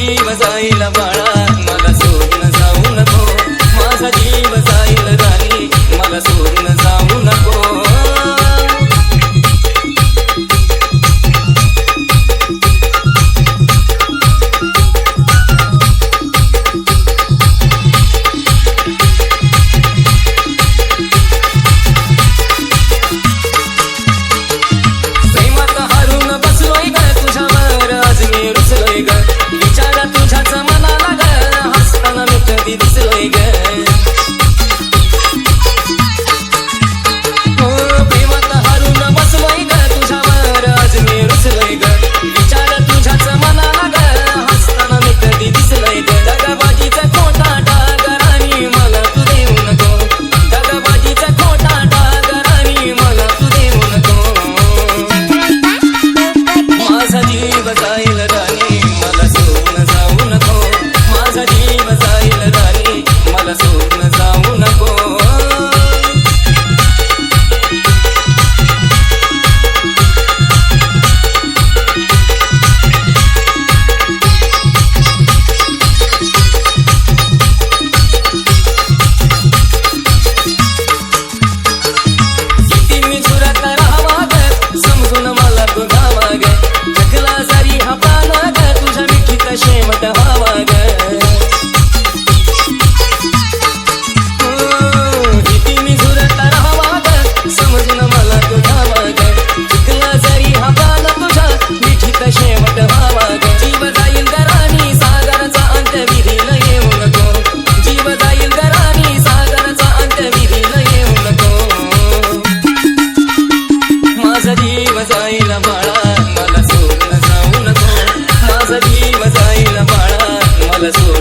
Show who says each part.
Speaker 1: जीव जाईल बाळा. बाळा मला